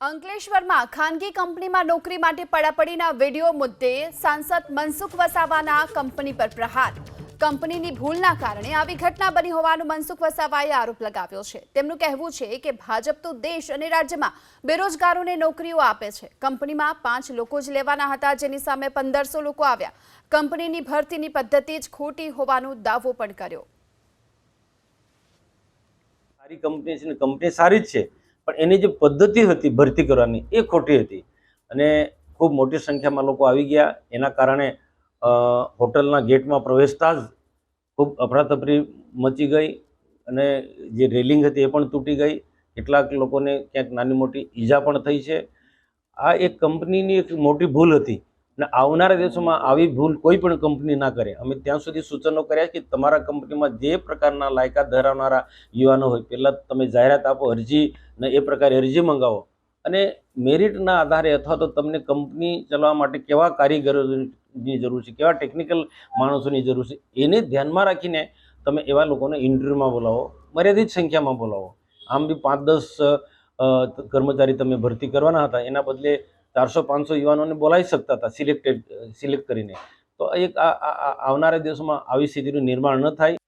અંકલેશ્વરમાં ખાનગી કંપનીમાં નોકરી માટે પડાપડીના વીડિયો મુદ્દે સાંસદ મનસુખ વસાવાના કંપની પર પ્રહાર. કંપનીની ભૂલના કારણે આવી ઘટના બની હોવાનું મનસુખ વસાવાએ આરોપ લગાવ્યો છે. તેમનું કહેવું છે કે ભાજપ તો દેશ અને રાજ્યમાં બેરોજગારોને નોકરીઓ આપે છે. કંપનીમાં પાંચ લોકો જ લેવાના હતા, જેની સામે પંદરસો લોકો આવ્યા. કંપનીની ભરતીની પદ્ધતિ જ ખોટી હોવાનો દાવો પણ કર્યો. કંપની છે કંપની સારી જ છે. પણ એની જે પદ્ધતિ હતી ભરતી કરવાની એ ખોટી હતી. અને ખૂબ મોટી સંખ્યામાં લોકો આવી ગયા. એના કારણે હોટલના ગેટમાં પ્રવેશતા જ ખૂબ અફરાતફરી મચી ગઈ અને જે રેલિંગ હતી એ પણ તૂટી ગઈ. કેટલાક લોકોને ક્યાંક નાની મોટી ઈજા પણ થઈ છે. આ એક કંપનીની એક મોટી ભૂલ હતી. અને આવનારા દિવસોમાં આવી ભૂલ કોઈ પણ કંપની ના કરે. અમે ત્યાં સુધી સૂચનો કર્યા કે તમારા કંપનીમાં જે પ્રકારના લાયકાત ધરાવનારા યુવાનો હોય, પહેલાં તમે જાહેરાત આપો, અરજી ને એ પ્રકારે અરજી મંગાવો. અને મેરિટના આધારે અથવા તો તમને કંપની ચલાવવા માટે કેવા કારીગરોની જરૂર છે, કેવા ટેકનિકલ માણસોની જરૂર છે, એને ધ્યાનમાં રાખીને તમે એવા લોકોને ઇન્ટરવ્યૂમાં બોલાવો, મર્યાદિત સંખ્યામાં બોલાવો. આમ બી પાંચ દસ કર્મચારી તમે ભરતી કરવાના હતા, એના બદલે ચારસો, પાંચસો યુવાનોને બોલાવી શકતા હતા સિલેક્ટેડ, સિલેક્ટ કરીને. તો એક આવનારા દિવસોમાં આવી સ્થિતિનું નિર્માણ ન થાય.